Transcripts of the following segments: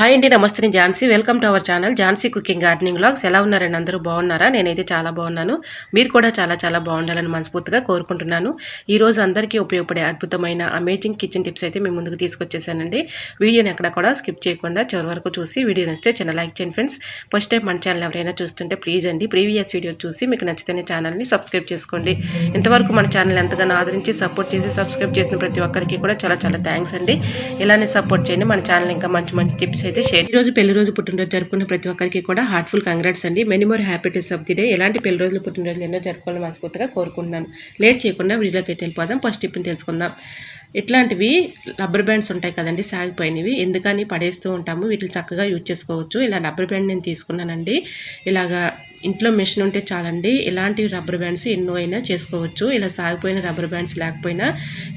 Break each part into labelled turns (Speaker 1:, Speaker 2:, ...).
Speaker 1: Hi అండి నమస్తే నేను Jhansi. Welcome to our channel Jhansi cooking gardening vlogs ఎలా ఉన్నారండి అందరూ? బాగున్నారా? నేనైతే చాలా బాగున్నాను. మీరు కూడా చాలా చాలా బాగుండాలని మనస్ఫూర్తిగా కోరుకుంటున్నాను. ఈ రోజు అందరికీ ఉపయోగపడే అద్భుతమైన అమేజింగ్ కిచెన్ టిప్స్ అయితే మీ ముందుకు తీసుకొచ్చేసానండి. వీడియోని ఎక్కడ కూడా స్కిప్ చేయకుండా చివరి వరకు చూసి వీడియో నచ్చితే చిన్న లైక్ చేయండి ఫ్రెండ్స్. ఫస్ట్ టైం మన ఛానల్ ఎవరైనా చూస్తుంటే ప్లీజ్ అండి ప్రీవియస్ వీడియో చూసి మీకు నచ్చితేనే ఛానల్ని సబ్స్క్రైబ్ చేసుకోండి. ఇంతవరకు మన ఛానల్ ఎంతగానో ఆదరించి సపోర్ట్ చేసి సబ్స్క్రైబ్ చేసిన ప్రతి ఒక్కరికి కూడా చాలా చాలా థ్యాంక్స్ అండి. ఇలానే సపోర్ట్ చేయండి. మన ఛానల్ ఇంకా మంచి మంచి టిప్స్ అయితే షేర్. ఈ రోజు పెళ్ళి రోజు పుట్టినరోజు జరుపుకున్న ప్రతి ఒక్కరికి కూడా హార్ట్ఫుల్ కంగ్రాట్స్ అండి. Many more happiness of the day ఎలాంటి పెళ్ళి రోజులు పుట్టినరోజులు ఎన్నో జరుపుకోవాలని మనస్ఫూర్తిగా కోరుకుంటున్నాను. లేట్ చేయకుండా వీడియోకి అయితే వెళ్ళిపోదాం. ఫస్ట్ టిప్ని తెలుసుకుందాం. ఇట్లాంటివి రబ్బర్ బ్యాండ్స్ ఉంటాయి కదండి సాగిపోయినవి. ఎందుకని పడేస్తూ ఉంటాము వీటిని చక్కగా యూజ్ చేసుకోవచ్చు. ఇలా రబ్బర్ బ్యాండ్ నేను తీసుకున్నానండి. ఇలాగా ఇంట్లో మెషిన్ ఉంటే చాలండి ఇలాంటి రబ్బర్ బ్యాండ్స్ ఎన్నో అయినా చేసుకోవచ్చు. ఇలా సాగిపోయిన రబ్బర్ బ్యాండ్స్ లేకపోయినా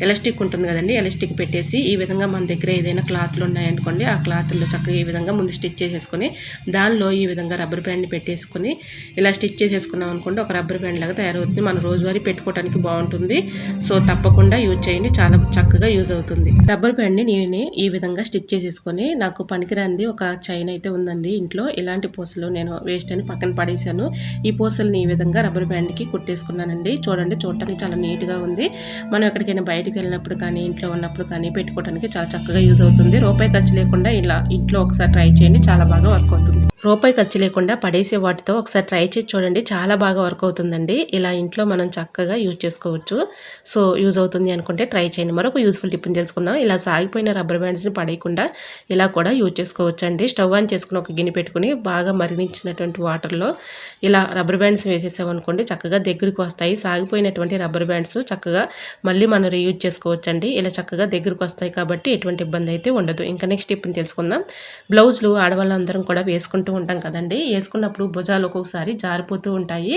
Speaker 1: ఎలాస్టిక్ ఉంటుంది కదండి ఎలాస్టిక్ పెట్టేసి ఈ విధంగా మన దగ్గర ఏదైనా క్లాత్లు ఉన్నాయనుకోండి ఆ క్లాత్లో చక్కగా ఈ విధంగా ముందు స్టిచ్ చేసేసుకొని దానిలో ఈ విధంగా రబ్బర్ బ్యాండ్ని పెట్టేసుకొని ఇలా స్టిచ్ చేసేసుకున్నాం అనుకోండి ఒక రబ్బర్ బ్యాండ్ లాగా తయారవుతుంది. మన రోజువారీ పెట్టుకోవడానికి బాగుంటుంది. సో తప్పకుండా యూజ్ చేయండి. చాలా చక్కగా యూజ్ అవుతుంది. రబ్బర్ బ్యాండ్ని నేను ఈ విధంగా స్టిచ్ చేసేసుకొని నాకు పనికిరాంది ఒక చైన్ అయితే ఉందండి. ఇంట్లో ఇలాంటి పూసలు నేను వేస్ట్ అని పక్కన పడేసాను ఈ పూసల్ని ఈ విధంగా రబ్బర్ బ్యాండ్కి కుట్టేసుకున్నానండి. చూడండి చూడటానికి చాలా నీట్గా ఉంది. మనం ఎక్కడికైనా బయటకు వెళ్ళినప్పుడు కానీ ఇంట్లో ఉన్నప్పుడు కానీ పెట్టుకోవడానికి చాలా చక్కగా యూజ్ అవుతుంది. రూపాయి ఖర్చు లేకుండా ఇలా ఇంట్లో ఒకసారి ట్రై చేయండి చాలా బాగా వర్క్ అవుతుంది. రూపాయి ఖర్చు లేకుండా పడేసే వాటితో ఒకసారి ట్రై చేసి చూడండి చాలా బాగా వర్క్ అవుతుందండి. ఇలా ఇంట్లో మనం చక్కగా యూజ్ చేసుకోవచ్చు. సో యూజ్ అవుతుంది అనుకుంటే ట్రై చేయండి. మరొక యూస్ఫుల్ టిప్ని తెలుసుకుందాం. ఇలా సాగిపోయిన రబ్బర్ బ్యాండ్స్ని పడేయకుండా ఇలా కూడా యూజ్ చేసుకోవచ్చు అండి స్టవ్ ఆన్ చేసుకుని ఒక గిన్నె పెట్టుకుని బాగా మరిగించినటువంటి వాటర్లో ఇలా రబ్బర్ బ్యాండ్స్ వేసేసామనుకోండి చక్కగా దగ్గరికి వస్తాయి. సాగిపోయినటువంటి రబ్బర్ బ్యాండ్స్ చక్కగా మళ్ళీ మనం రీయూజ్ చేసుకోవచ్చు అండి ఇలా చక్కగా దగ్గరికి వస్తాయి కాబట్టి ఎటువంటి ఇబ్బంది అయితే ఉండదు. ఇంకా నెక్స్ట్ టిప్ని తెలుసుకుందాం. బ్లౌజులు ఆడవాళ్ళందరం కూడా వేసుకుంటూ ఉంటాం కదండి. వేసుకున్నప్పుడు భుజాలు ఒక్కొక్కసారి జారిపోతూ ఉంటాయి.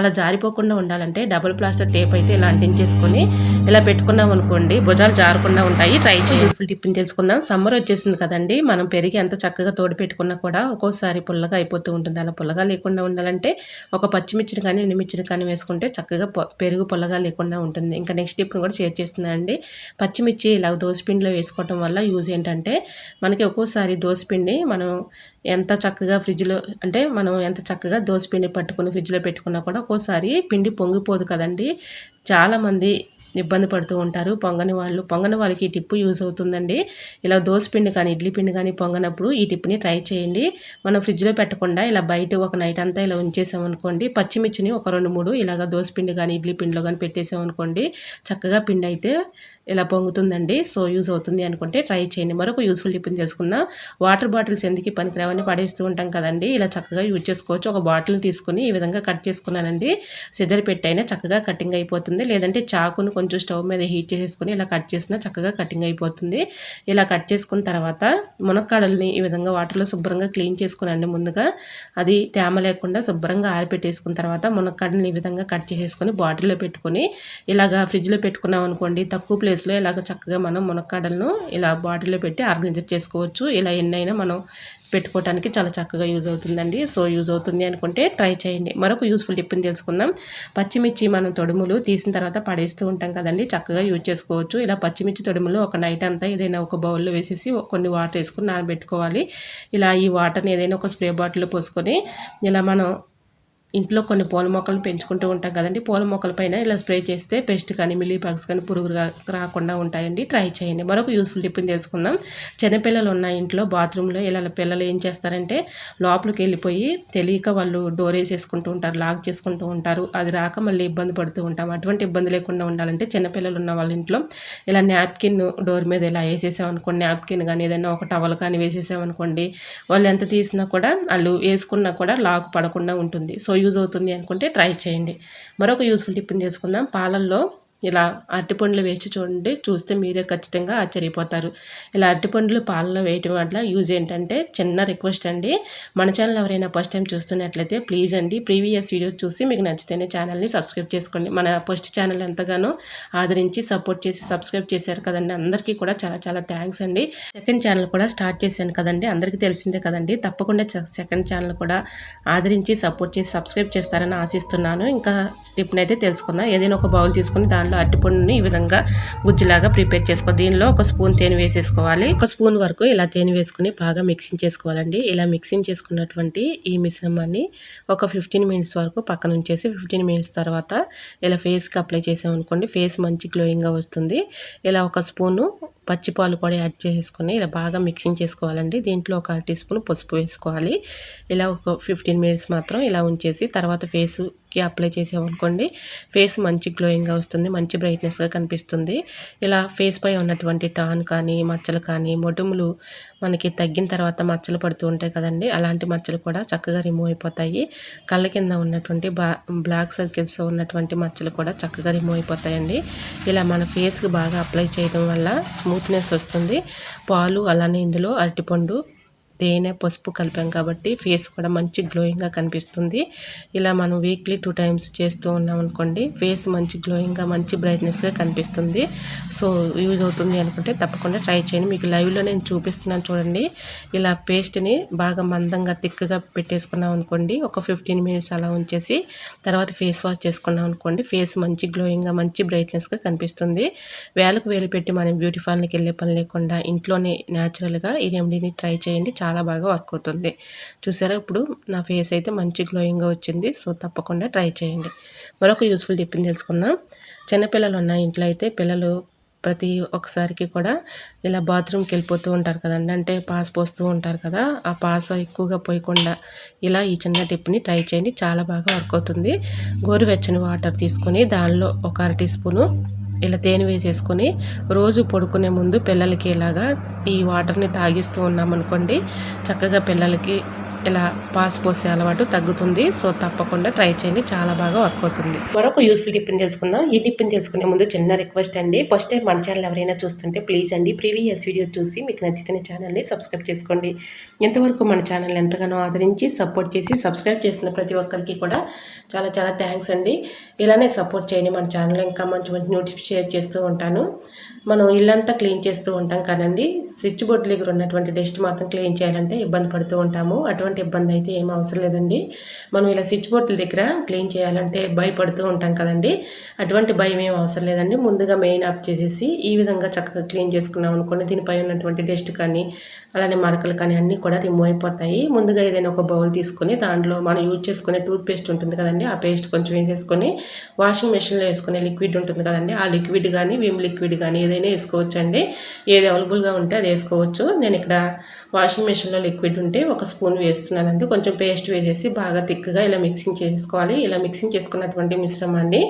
Speaker 1: అలా జారిపోకుండా ఉండాలంటే డబుల్ ప్లాస్టర్ టేప్ అయితే ఇలా అంటించేసుకొని ఇలా పెట్టుకున్నాం అనుకోండి భుజాలు జారకుండా ఉంటాయి. ట్రై చేసి యూస్ఫుల్ టిప్ని తెలుసుకుందాం. సమ్మర్ వచ్చేసింది కదండి. మనం పెరిగి ఎంత చక్కగా తోడు పెట్టుకున్నా కూడా ఒక్కోసారి పుల్లగా అయిపోతూ ఉంటుంది. అలా పుల్లగా లేకుండా ఉండాలంటే ఒక పచ్చిమిర్చిని కానీ ఎండుమిర్చిని కానీ వేసుకుంటే చక్కగా పెరుగు పుల్లగా లేకుండా ఉంటుంది. ఇంకా నెక్స్ట్ టిప్ని కూడా షేర్ చేస్తున్నానండి పచ్చిమిర్చి ఇలా దోసపిండిలో వేసుకోవటం వల్ల యూజ్ ఏంటంటే మనకి ఒక్కోసారి దోసపిండి మనం ఎంత చక్కగా ఫ్రిడ్జ్లో అంటే మనం ఎంత చక్కగా దోసపిండి పట్టుకుని ఫ్రిడ్జ్లో పెట్టుకున్నా కూడా ఒక్కోసారి పిండి పొంగిపోదు కదండి. చాలామంది ఇబ్బంది పడుతూ ఉంటారు. పొంగని వాళ్ళు పొంగని వాళ్ళకి ఈ టిప్పు యూజ్ అవుతుందండి. ఇలా దోశ పిండి కానీ ఇడ్లీ పిండి కానీ పొంగనప్పుడు ఈ టిప్ని ట్రై చేయండి. మనం ఫ్రిడ్జ్లో పెట్టకుండా ఇలా బయట ఒక నైట్ అంతా ఇలా ఉంచేసామనుకోండి పచ్చిమిర్చిని ఒక రెండు మూడు ఇలాగ దోశ పిండి కానీ ఇడ్లీ పిండిలో కానీ పెట్టేసామనుకోండి చక్కగా పిండి అయితే ఇలా పొంగుతుందండి? సో యూజ్ అవుతుంది అనుకుంటే ట్రై చేయండి. మరొక యూస్ఫుల్ టిప్ని తెలుసుకుందాం. వాటర్ బాటిల్స్ ఎందుకు పనికిరావని పడేస్తూ ఉంటాం కదండి. ఇలా చక్కగా యూజ్ చేసుకోవచ్చు. ఒక బాటిల్ తీసుకుని ఈ విధంగా కట్ చేసుకున్నానండి. సిజర్ పెట్టైనా చక్కగా కటింగ్ అయిపోతుంది. లేదంటే చాకును కొంచెం స్టవ్ మీద హీట్ చేసేసుకుని ఇలా కట్ చేసినా చక్కగా కటింగ్ అయిపోతుంది. ఇలా కట్ చేసుకున్న తర్వాత మునక్కాడల్ని ఈ విధంగా వాటర్లో శుభ్రంగా క్లీన్ చేసుకునండి ముందుగా. అది తేమ లేకుండా శుభ్రంగా ఆరిపెట్టేసుకున్న తర్వాత మునక్కాడని ఈ విధంగా కట్ చేసేసుకొని బాటిల్లో పెట్టుకొని ఇలాగా ఫ్రిడ్జ్లో పెట్టుకున్నాం అనుకోండి తక్కువ ప్లేస్లో ఇలాగ చక్కగా మనం మునక్కాడలను ఇలా బాటిల్లో పెట్టి ఆర్గనైజర్ చేసుకోవచ్చు. ఇలా ఎన్నైనా మనం పెట్టుకోవడానికి చాలా చక్కగా యూజ్ అవుతుందండి. సో యూజ్ అవుతుంది అనుకుంటే ట్రై చేయండి. మరొక యూస్ఫుల్ టిప్ని తెలుసుకుందాం. పచ్చిమిర్చి మనం తొడుములు తీసిన తర్వాత పడేస్తూ ఉంటాం కదండి. చక్కగా యూజ్ చేసుకోవచ్చు. ఇలా పచ్చిమిర్చి తొడుములు ఒక నైట్ అంతా ఏదైనా ఒక బౌల్లో వేసేసి కొన్ని వాటర్ వేసుకుని నానబెట్టుకోవాలి. ఇలా ఈ వాటర్ని ఏదైనా ఒక స్ప్రే బాటిల్లో పోసుకొని ఇలా మనం ఇంట్లో కొన్ని పూల మొక్కలు పెంచుకుంటూ ఉంటాం కదండి. పూల మొక్కల పైన ఇలా స్ప్రే చేస్తే పెస్ట్ కానీ మిల్లీ పగ్స్ కానీ పురుగులు రాకుండా ఉంటాయండి. ట్రై చేయండి. మరొక యూస్ఫుల్ టిప్ని తెలుసుకుందాం. చిన్నపిల్లలు ఉన్న ఇంట్లో బాత్రూంలో ఇలా పిల్లలు ఏం చేస్తారంటే లోపలికి వెళ్ళిపోయి తెలియక వాళ్ళు డోర్ వేసేసుకుంటూ ఉంటారు లాక్ చేసుకుంటూ ఉంటారు. అది రాక మళ్ళీ ఇబ్బంది పడుతూ ఉంటాం. అటువంటి ఇబ్బంది లేకుండా ఉండాలంటే చిన్నపిల్లలు ఉన్న వాళ్ళ ఇంట్లో ఇలా నాప్కిన్ డోర్ మీద ఇలా వేసేసామనుకోండి నాప్కిన్ కానీ ఏదైనా ఒక టవల్ కానీ వేసేసామనుకోండి వాళ్ళు ఎంత తీసినా కూడా వాళ్ళు వేసుకున్నా కూడా లాక్ పడకుండా ఉంటుంది. సో యూజ్ అవుతుంది అనుకుంటే ట్రై చేయండి. మరొక యూస్ఫుల్ టిప్ని చేసుకుందాం పాలల్లో ఇలా అరటిపండ్లు వేసి చూడండి. చూస్తే మీరే ఖచ్చితంగా ఆశ్చర్యపోతారు. ఇలా అరటిపండ్లు పాలలో వేయటం వల్ల యూజ్ ఏంటంటే చిన్న రిక్వెస్ట్ అండి. మన ఛానల్ ఎవరైనా ఫస్ట్ టైం చూస్తున్నట్లయితే ప్లీజ్ అండి ప్రీవియస్ వీడియో చూసి మీకు నచ్చితేనే ఛానల్ని సబ్స్క్రైబ్ చేసుకోండి. మన ఫస్ట్ ఛానల్ ఎంతగానో ఆదరించి సపోర్ట్ చేసి సబ్స్క్రైబ్ చేశారు కదండి. అందరికీ కూడా చాలా చాలా థ్యాంక్స్ అండి. సెకండ్ ఛానల్ కూడా స్టార్ట్ చేశాను కదండి. అందరికీ తెలిసిందే కదండి. తప్పకుండా సెకండ్ ఛానల్ కూడా ఆదరించి సపోర్ట్ చేసి సబ్స్క్రైబ్ చేస్తారని ఆశిస్తున్నాను. ఇంకా టిప్నైతే అయితే తెలుసుకుందాం. ఏదైనా ఒక బౌల్ తీసుకుని దాంట్లో దాంట్లో అరటిపండుని ఈ విధంగా గుజ్జులాగా ప్రిపేర్ చేసుకోవాలి దీనిలో ఒక స్పూన్ తేనె వేసేసుకోవాలి. ఒక స్పూన్ వరకు ఇలా తేనె వేసుకుని బాగా మిక్సింగ్ చేసుకోవాలండి. ఇలా మిక్సింగ్ చేసుకున్నటువంటి ఈ మిశ్రమాన్ని ఒక ఫిఫ్టీన్ మినిట్స్ వరకు పక్కన ఉంచేసి ఫిఫ్టీన్ మినిట్స్ తర్వాత ఇలా ఫేస్కి అప్లై చేసామనుకోండి ఫేస్ మంచి గ్లోయింగ్గా వస్తుంది. ఇలా ఒక స్పూను పచ్చిపాలు కూడా యాడ్ చేసుకొని ఇలా బాగా మిక్సింగ్ చేసుకోవాలండి. దీంట్లో ఒక టీ స్పూన్ పసుపు వేసుకోవాలి. ఇలా ఒక ఫిఫ్టీన్ మినిట్స్ మాత్రం ఇలా ఉంచేసి తర్వాత ఫేస్కి అప్లై చేసామనుకోండి ఫేస్ మంచి గ్లోయింగ్గా వస్తుంది మంచి బ్రైట్నెస్గా కనిపిస్తుంది. ఇలా ఫేస్ పై ఉన్నటువంటి టాన్ కానీ మచ్చలు కానీ మొటిములు మనకి తగ్గిన తర్వాత మచ్చలు పడుతూ ఉంటాయి కదండి. అలాంటి మచ్చలు కూడా చక్కగా రిమూవ్ అయిపోతాయి. కళ్ళ కింద ఉన్నటువంటి బ్లాక్ సర్కిల్స్ ఉన్నటువంటి మచ్చలు కూడా చక్కగా రిమూవ్ అయిపోతాయండి. ఇలా మన ఫేస్కి బాగా అప్లై చేయడం వల్ల స్మూత్నెస్ వస్తుంది. పాలు అలానే ఇందులో అరటిపండు తేనె పసుపు కలిపాం కాబట్టి ఫేస్ కూడా మంచి గ్లోయింగ్గా కనిపిస్తుంది. ఇలా మనం వీక్లీ టూ టైమ్స్ చేస్తూ ఉన్నాం అనుకోండి ఫేస్ మంచి గ్లోయింగ్గా మంచి బ్రైట్నెస్గా కనిపిస్తుంది. సో యూజ్ అవుతుంది అనుకుంటే తప్పకుండా ట్రై చేయండి. మీకు లైవ్లో నేను చూపిస్తున్నాను చూడండి. ఇలా పేస్ట్ని బాగా మందంగా థిక్గా పెట్టేసుకున్నాం అనుకోండి ఒక ఫిఫ్టీన్ మినిట్స్ అలా ఉంచేసి తర్వాత ఫేస్ వాష్ చేసుకున్నాం అనుకోండి ఫేస్ మంచి గ్లోయింగ్గా మంచి బ్రైట్నెస్గా కనిపిస్తుంది. వేలకు వేలు పెట్టి మనం బ్యూటీ పార్లర్కి వెళ్ళే పని లేకుండా ఇంట్లోనే న్యాచురల్గా ఈ రెమెడీని ట్రై చేయండి. చాలా చాలా బాగా వర్క్ అవుతుంది. చూసారా? ఇప్పుడు నా ఫేస్ అయితే మంచి గ్లోయింగ్గా వచ్చింది. సో తప్పకుండా ట్రై చేయండి. మరొక యూస్ఫుల్ టిప్ని తెలుసుకుందాం. చిన్నపిల్లలు ఉన్న ఇంట్లో అయితే పిల్లలు ప్రతి ఒక్కసారికి కూడా ఇలా బాత్రూమ్కి వెళ్ళిపోతూ ఉంటారు కదండి. అంటే పాస్ పోస్తూ ఉంటారు కదా. ఆ పాస్ ఎక్కువగా పోయకుండా ఇలా ఈ చిన్న టిప్ని ట్రై చేయండి. చాలా బాగా వర్క్ అవుతుంది. గోరువెచ్చని వాటర్ తీసుకొని దానిలో ఒక అర టీ స్పూను ఇలా తేనె వేసేసుకొని రోజు పడుకునే ముందు పిల్లలకి ఇలాగా ఈ వాటర్ని తాగిస్తూ ఉన్నామనుకోండి చక్కగా పిల్లలకి ఇలా పాస్ పోసే అలవాటు తగ్గుతుంది. సో తప్పకుండా ట్రై చేయండి. చాలా బాగా వర్క్ అవుతుంది. మరొక యూస్ఫుల్ టిప్ని తెలుసుకుందాం. ఈ టిప్ని తెలుసుకునే ముందు చిన్న రిక్వెస్ట్ అండి. ఫస్ట్ టైం మన ఛానల్ ఎవరైనా చూస్తుంటే ప్లీజ్ అండి ప్రీవియస్ వీడియో చూసి మీకు నచ్చితే ఛానల్ని సబ్స్క్రైబ్ చేసుకోండి. ఎంతవరకు మన ఛానల్ ఎంతగానో ఆదరించి సపోర్ట్ చేసి సబ్స్క్రైబ్ చేసిన ప్రతి ఒక్కరికి కూడా చాలా చాలా థ్యాంక్స్ అండి. ఇలానే సపోర్ట్ చేయండి. మన ఛానల్ ఇంకా మంచి మంచి నోటిఫికేషన్ షేర్ చేస్తూ ఉంటాను. మనం ఇల్లంతా క్లీన్ చేస్తూ ఉంటాం కదండి స్విచ్ బోర్డు దగ్గర ఉన్నటువంటి డస్ట్ మాత్రం క్లీన్ చేయాలంటే ఇబ్బంది పడుతూ ఉంటాము. అటువంటి ఇబ్బంది అయితే ఏం అవసరం లేదండి. మనం ఇలా స్విచ్ బోర్డుల దగ్గర క్లీన్ చేయాలంటే భయపడుతూ ఉంటాం కదండి. అటువంటి భయం ఏం అవసరం లేదండి. ముందుగా మెయిన్ ఆఫ్ చేసేసి ఈ విధంగా చక్కగా క్లీన్ చేసుకున్నాం అనుకోండి. దీనిపై ఉన్నటువంటి డస్ట్ కానీ అలానే మరకలు కానీ అన్నీ కూడా రిమూవ్ అయిపోతాయి. ముందుగా ఏదైనా ఒక బౌల్ తీసుకొని దాంట్లో మనం యూజ్ చేసుకునే టూత్ పేస్ట్ ఉంటుంది కదండి. ఆ పేస్ట్ కొంచెం వేసేసుకొని వాషింగ్ మెషిన్లో వేసుకునే లిక్విడ్ ఉంటుంది కదండి ఆ లిక్విడ్ కానీ విమ్ లిక్విడ్ కానీ ఏదైనా వేసుకోవచ్చు అండి ఏది అవైలబుల్గా ఉంటే అది వేసుకోవచ్చు. నేను ఇక్కడ వాషింగ్ మిషన్లో లిక్విడ్ ఉంటే ఒక స్పూన్ వేస్తున్నానండి. కొంచెం పేస్ట్ వేసేసి బాగా థిక్గా ఇలా మిక్సింగ్ చేసుకోవాలి. ఇలా మిక్సింగ్ చేసుకున్నటువంటి మిశ్రమాన్ని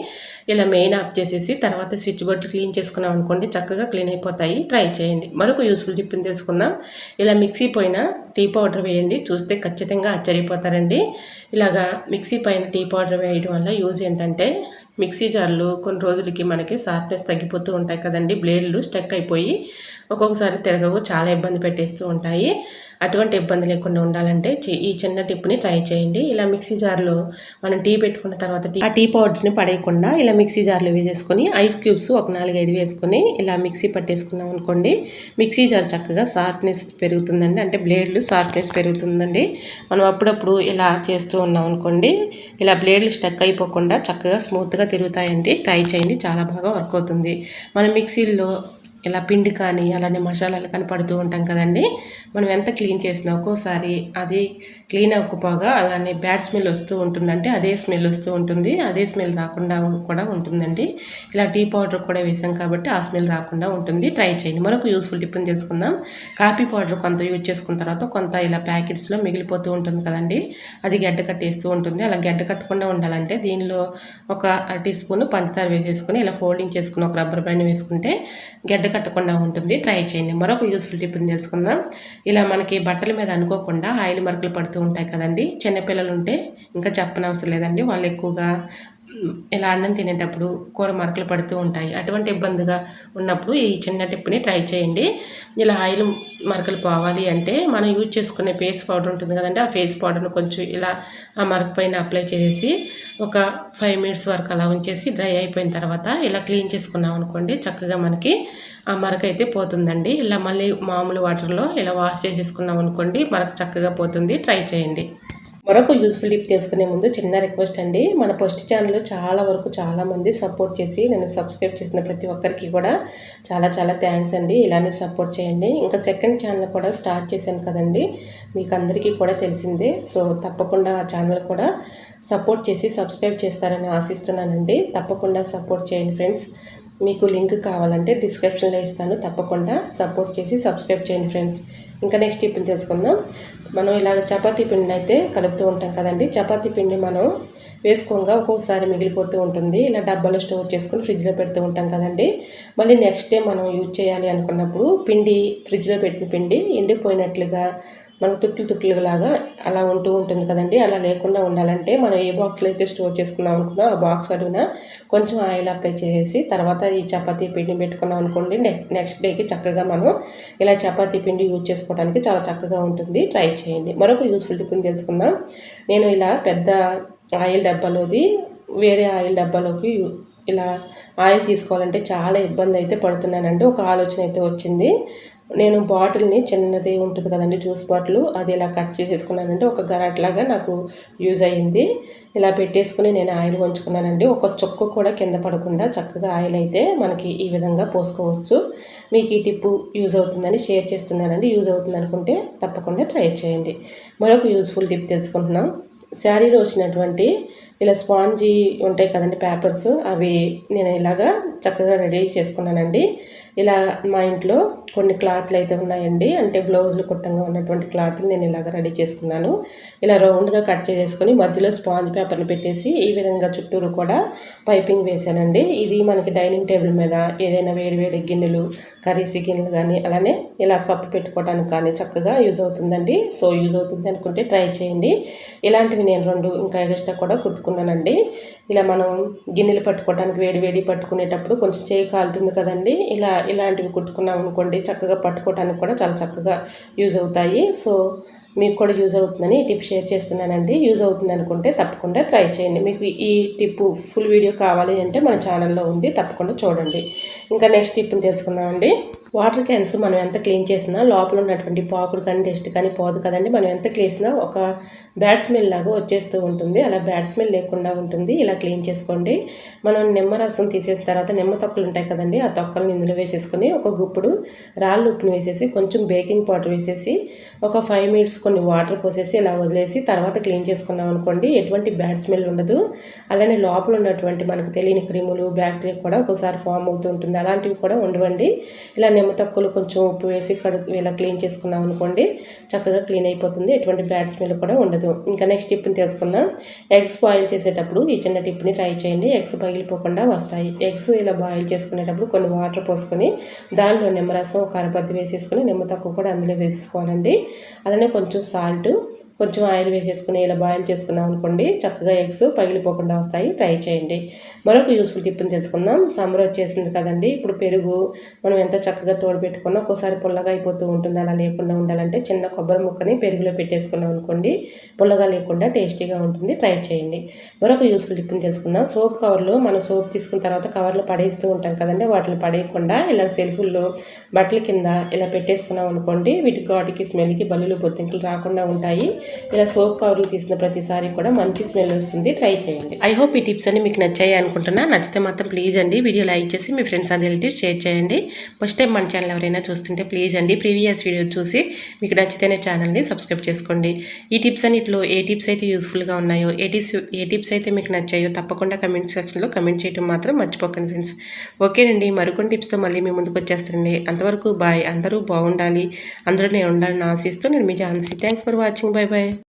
Speaker 1: ఇలా మెయిన్ ఆఫ్ చేసేసి తర్వాత స్విచ్ బోర్డు క్లీన్ చేసుకున్నాం అనుకోండి చక్కగా క్లీన్ అయిపోతాయి. ట్రై చేయండి. మరొక యూస్ఫుల్ టిప్ని తెలుసుకుందాం. ఇలా మిక్సీ పైన టీ పౌడర్ వేయండి. చూస్తే ఖచ్చితంగా ఆశ్చర్యపోతారండి. ఇలాగా మిక్సీ పైన టీ పౌడర్ వేయడం వల్ల యూజ్ ఏంటంటే మిక్సీ జార్లు కొన్ని రోజులకి మనకి షార్ప్నెస్ తగ్గిపోతూ ఉంటాయి కదండి. బ్లేడ్లు స్టక్ అయిపోయి ఒక్కొక్కసారి తిరగవు చాలా ఇబ్బంది పెట్టేస్తూ ఉంటాయి. అటువంటి ఇబ్బంది లేకుండా ఉండాలంటే ఈ చిన్న టిప్ని ట్రై చేయండి. ఇలా మిక్సీ జార్లో మనం టీ పెట్టుకున్న తర్వాత టీ ఆ టీ పౌడర్ని పడేయకుండా ఇలా మిక్సీ జార్లో వేసేసుకొని ఐస్ క్యూబ్స్ ఒక నాలుగైదు వేసుకొని ఇలా మిక్సీ పట్టేసుకున్నాం అనుకోండి మిక్సీ జార్ చక్కగా షార్ప్నెస్ పెరుగుతుందండి. అంటే బ్లేడ్లు షార్ప్నెస్ పెరుగుతుందండి. మనం అప్పుడప్పుడు ఇలా చేస్తూ ఉన్నాం అనుకోండి ఇలా బ్లేడ్లు స్టక్ అయిపోకుండా చక్కగా స్మూత్గా తిరుగుతాయండి. ట్రై చేయండి చాలా బాగా వర్క్ అవుతుంది. మన మిక్సీల్లో ఇలా పిండి కానీ అలానే మసాలాలు కానీ పడుతూ ఉంటాం కదండి. మనం ఎంత క్లీన్ చేసినా ఒక్కోసారి అది క్లీన్ అవ్వకపోగా అలానే బ్యాడ్ స్మెల్ వస్తూ ఉంటుందంటే అదే స్మెల్ వస్తూ ఉంటుంది. అదే స్మెల్ రాకుండా కూడా ఉంటుందండి. ఇలా టీ పౌడర్ కూడా వేసాం కాబట్టి ఆ స్మెల్ రాకుండా ఉంటుంది. ట్రై చేయండి. మరొక యూస్ఫుల్ టిప్ని తెలుసుకుందాం. కాఫీ పౌడర్ కొంత యూజ్ చేసుకున్న తర్వాత కొంత ఇలా ప్యాకెట్స్లో మిగిలిపోతూ ఉంటుంది కదండి. అది గడ్డ కట్టేస్తూ ఉంటుంది. అలా గడ్డ కట్టకుండా ఉండాలంటే దీనిలో ఒక టీ స్పూన్ పంచదార వేసేసుకుని ఇలా ఫోల్డింగ్ చేసుకుని ఒక రబ్బర్ బ్యాండ్ వేసుకుంటే గడ్డ కట్టకుండా ఉంటుంది. ట్రై చేయండి. మరొక యూస్ఫుల్ టిప్ని తెలుసుకుందాం. ఇలా మనకి బట్టల మీద అనుకోకుండా ఆయిల్ మరకలు పడుతూ ఉంటాయి కదండి. చిన్నపిల్లలు ఉంటే ఇంకా చెప్పనవసరం లేదండి. వాళ్ళు ఎక్కువగా ఇలా అన్నం తినేటప్పుడు కూర మరకలు పడుతూ ఉంటాయి. అటువంటి ఇబ్బందిగా ఉన్నప్పుడు ఈ చిన్న టిప్ని ట్రై చేయండి. ఇలా ఆయిల్ మరకలు పోవాలి అంటే మనం యూజ్ చేసుకునే ఫేస్ పౌడర్ ఉంటుంది కదండి ఆ ఫేస్ పౌడర్ను కొంచెం ఇలా ఆ మరక పైన అప్లై చేసి ఒక ఫైవ్ మినిట్స్ వరకు అలా ఉంచేసి డ్రై అయిపోయిన తర్వాత ఇలా క్లీన్ చేసుకున్నాం అనుకోండి చక్కగా మనకి ఆ మరక అయితే పోతుందండి. ఇలా మళ్ళీ మామూలు వాటర్లో ఇలా వాష్ చేసేసుకున్నాం అనుకోండి మరక చక్కగా పోతుంది. ట్రై చేయండి. మరొక యూస్ఫుల్ టిప్ తెలుసుకునే ముందు చిన్న రిక్వెస్ట్ అండి. మన పోస్ట్ ఛానల్ చాలా వరకు చాలామంది సపోర్ట్ చేసి నేను సబ్స్క్రైబ్ చేసిన ప్రతి ఒక్కరికి కూడా చాలా చాలా థ్యాంక్స్ అండి. ఇలానే సపోర్ట్ చేయండి. ఇంకా సెకండ్ ఛానల్ కూడా స్టార్ట్ చేశాను కదండి. మీకు అందరికీ కూడా తెలిసిందే. సో తప్పకుండా ఆ ఛానల్ కూడా సపోర్ట్ చేసి సబ్స్క్రైబ్ చేస్తారని ఆశిస్తున్నానండి. తప్పకుండా సపోర్ట్ చేయండి ఫ్రెండ్స్ మీకు లింక్ కావాలంటే డిస్క్రిప్షన్లో ఇస్తాను. తప్పకుండా సపోర్ట్ చేసి సబ్స్క్రైబ్ చేయండి ఫ్రెండ్స్ ఇంకా నెక్స్ట్ ఇప్పుడు తెలుసుకుందాం. మనం ఇలాగ చపాతీ పిండిని అయితే కలుపుతూ ఉంటాం కదండి. చపాతీ పిండి మనం వేసుకోగా ఒక్కొక్కసారి మిగిలిపోతూ ఉంటుంది. ఇలా డబ్బాలో స్టోర్ చేసుకుని ఫ్రిడ్జ్లో పెడుతూ ఉంటాం కదండి. మళ్ళీ నెక్స్ట్ డే మనం యూజ్ చేయాలి అనుకున్నప్పుడు పిండి ఫ్రిడ్జ్లో పెట్టిన పిండి ఎండిపోయినట్లుగా మనకు తుట్లు తుట్లు లాగా అలా ఉంటూ ఉంటుంది కదండి. అలా లేకుండా ఉండాలంటే మనం ఏ బాక్స్లో అయితే స్టోర్ చేసుకున్నాం అనుకున్నా ఆ బాక్స్ అడుగున కొంచెం ఆయిల్ అప్లై చేసి తర్వాత ఈ చపాతీ పిండి పెట్టుకున్నాం అనుకోండి. నెక్స్ట్ డేకి చక్కగా మనం ఇలా చపాతీ పిండి యూజ్ చేసుకోవడానికి చాలా చక్కగా ఉంటుంది. ట్రై చేయండి. మరొక యూస్ఫుల్ టిప్ తెలుసుకుందాం. నేను ఇలా పెద్ద ఆయిల్ డబ్బాలోది వేరే ఆయిల్ డబ్బాలోకి ఇలా ఆయిల్ తీసుకోవాలంటే చాలా ఇబ్బంది అయితే పడుతున్నానండి. ఒక ఆలోచన అయితే వచ్చింది. నేను బాటిల్ని చిన్నది ఉంటుంది కదండి జ్యూస్ బాటిల్ అది ఇలా కట్ చేసేసుకున్నానంటే ఒక గరాట్లాగా నాకు యూజ్ అయ్యింది. ఇలా పెట్టేసుకుని నేను ఆయిల్ వంచుకున్నానండి. ఒక చొక్కు కూడా కింద పడకుండా చక్కగా ఆయిల్ అయితే మనకి ఈ విధంగా పోసుకోవచ్చు. మీకు ఈ టిప్పు యూజ్ అవుతుందని షేర్ చేస్తున్నానండి. యూజ్ అవుతుంది అనుకుంటే తప్పకుండా ట్రై చేయండి. మరొక యూజ్ఫుల్ టిప్ తెలుసుకుంటున్నాం. శారీలో వచ్చినటువంటి ఇలా స్పాంజీ ఉంటాయి కదండి పేపర్స్ అవి నేను ఇలాగా చక్కగా రెడీ చేసుకున్నానండి. ఇలా మా ఇంట్లో కొన్ని క్లాత్లు అయితే ఉన్నాయండి. అంటే బ్లౌజులు కుట్టంగా ఉన్నటువంటి క్లాత్ని నేను ఇలాగ రెడీ చేసుకున్నాను. ఇలా రౌండ్గా కట్ చేసుకొని మధ్యలో స్పాంజ్ పేపర్ని పెట్టేసి ఈ విధంగా చుట్టూరు కూడా పైపింగ్ వేసానండి ఇది మనకి డైనింగ్ టేబుల్ మీద ఏదైనా వేడి వేడి గిన్నెలు కర్రీస్ గిన్నెలు కానీ అలానే ఇలా కప్పు పెట్టుకోవడానికి కానీ చక్కగా యూజ్ అవుతుందండి. సో యూజ్ అవుతుంది అనుకుంటే ట్రై చేయండి. ఇలాంటివి నేను రెండు ఇంకా ఎగస్ట్రా కూడా కుట్టు కుట్టుకున్నానండి ఇలా మనం గిన్నెలు పట్టుకోవడానికి వేడి వేడి పట్టుకునేటప్పుడు కొంచెం చేయి కాలుతుంది కదండి. ఇలా ఇలాంటివి కుట్టుకున్నాం అనుకోండి చక్కగా పట్టుకోవడానికి కూడా చాలా చక్కగా యూజ్ అవుతాయి. సో మీకు కూడా యూజ్ అవుతుందని ఈ టిప్ షేర్ చేస్తున్నానండి. యూజ్ అవుతుంది అనుకుంటే తప్పకుండా ట్రై చేయండి. మీకు ఈ టిప్ ఫుల్ వీడియో కావాలి అంటే మన ఛానల్లో ఉంది తప్పకుండా చూడండి. ఇంకా నెక్స్ట్ టిప్ని తెలుసుకుందామండి. వాటర్ క్యాన్స్ మనం ఎంత క్లీన్ చేసినా లోపల ఉన్నటువంటి పాకుడు కానీ డస్ట్ కానీ పోదు కదండి. మనం ఎంత క్లీసినా ఒక బ్యాడ్ స్మెల్ లాగా వచ్చేస్తూ ఉంటుంది. అలా బ్యాడ్ స్మెల్ లేకుండా ఉంటుంది. ఇలా క్లీన్ చేసుకోండి. మనం నిమ్మరసం తీసేసిన తర్వాత నిమ్మ తొక్కలు ఉంటాయి కదండి. ఆ తొక్కలను ఇందులో వేసేసుకొని ఒక గుప్పుడు రాళ్ళు ఉప్పుని వేసేసి కొంచెం బేకింగ్ పౌడర్ వేసేసి ఒక ఫైవ్ మినిట్స్ కొన్ని వాటర్ పోసేసి ఇలా వదిలేసి తర్వాత క్లీన్ చేసుకున్నాం అనుకోండి ఎటువంటి బ్యాడ్ స్మెల్ ఉండదు. అలానే లోపల ఉన్నటువంటి మనకు తెలియని క్రిములు బ్యాక్టీరియా కూడా ఒకసారి ఫామ్ అవుతూ ఉంటుంది. అలాంటివి కూడా ఉండవండి. ఇలా నిమ్మ తక్కువలు కొంచెం ఉప్పు వేసి కడుగు ఇలా క్లీన్ చేసుకున్నాం అనుకోండి చక్కగా క్లీన్ అయిపోతుంది. ఎటువంటి బ్యాడ్ స్మెల్ కూడా ఉండదు. ఇంకా నెక్స్ట్ టిప్ని తెలుసుకుందాం. ఎగ్స్ బాయిల్ చేసేటప్పుడు ఈ చిన్న టిప్ని ట్రై చేయండి. ఎగ్స్ పగిలిపోకుండా వస్తాయి. ఎగ్స్ ఇలా బాయిల్ చేసుకునేటప్పుడు కొన్ని వాటర్ పోసుకొని దానిలో నిమ్మరసం ఒక అరపద్ది వేసేసుకొని నిమ్మ తక్కువ కూడా అందులో వేసేసుకోవాలండి. అలానే కొంచెం సాల్ట్ కొంచెం ఆయిల్ వేసేసుకుని ఇలా బాయిల్ చేసుకున్నాం అనుకోండి చక్కగా ఎగ్స్ పగిలిపోకుండా వస్తాయి. ట్రై చేయండి. మరొక యూస్ఫుల్ టిప్ని తెలుసుకుందాం. సమ్మర్ వచ్చేసింది కదండి. ఇప్పుడు పెరుగు మనం ఎంత చక్కగా తోడు పెట్టుకున్నా ఒక్కోసారి పుల్లగా అయిపోతూ ఉంటుంది. అలా లేకుండా ఉండాలంటే చిన్న కొబ్బరి ముక్కని పెరుగులో పెట్టేసుకున్నాం అనుకోండి పుల్లగా లేకుండా టేస్టీగా ఉంటుంది. ట్రై చేయండి. మరొక యూస్ఫుల్ టిప్ని తెలుసుకుందాం. సోప్ కవర్లు మనం సోప్ తీసుకున్న తర్వాత కవర్లు పడేస్తూ ఉంటాం కదండి. వాటిని పడేయకుండా ఇలా సెల్ఫుల్లో బట్టల కింద ఇలా పెట్టేసుకున్నాం అనుకోండి వీటి వాటికి స్మెల్కి బల్లులు బొత్తింకులు రాకుండా ఉంటాయి. ఇలా సోప్ కవర్లు తీసిన ప్రతిసారి కూడా మంచి స్మెల్ వస్తుంది. ట్రై చేయండి. ఐ హోప్ ఈ టిప్స్ అన్ని మీకు నచ్చాయి అనుకుంటున్నా. నచ్చితే మాత్రం ప్లీజ్ అండి. వీడియో లైక్ చేసి మీ ఫ్రెండ్స్ అండ్ రిలేటివ్స్ షేర్ చేయండి. ఫస్ట్ టైం మన ఛానల్ ఎవరైనా చూస్తుంటే ప్లీజ్ అండి. ప్రీవియస్ వీడియో చూసి మీకు నచ్చితేనే ఛానల్ని సబ్స్క్రైబ్ చేసుకోండి. ఈ టిప్స్ అన్నిట్లో ఏ టిప్స్ అయితే యూస్ఫుల్గా ఉన్నాయో ఏ టిప్స్ ఏ టిప్స్ అయితే మీకు నచ్చాయో తప్పకుండా కమెంట్ సెక్షన్లో కమెంట్ చేయడం మాత్రం మర్చిపోకండి ఫ్రెండ్స్ ఓకేనండి మరికొన్ని టిప్స్తో మళ్ళీ మీ ముందుకు వచ్చేస్తానండి. అంతవరకు బాయ్ అందరూ బాగుండాలి. అందరూ నేను ఉండాలని ఆశిస్తూ నేను మీ Jhansi thanks for watching bye bye way.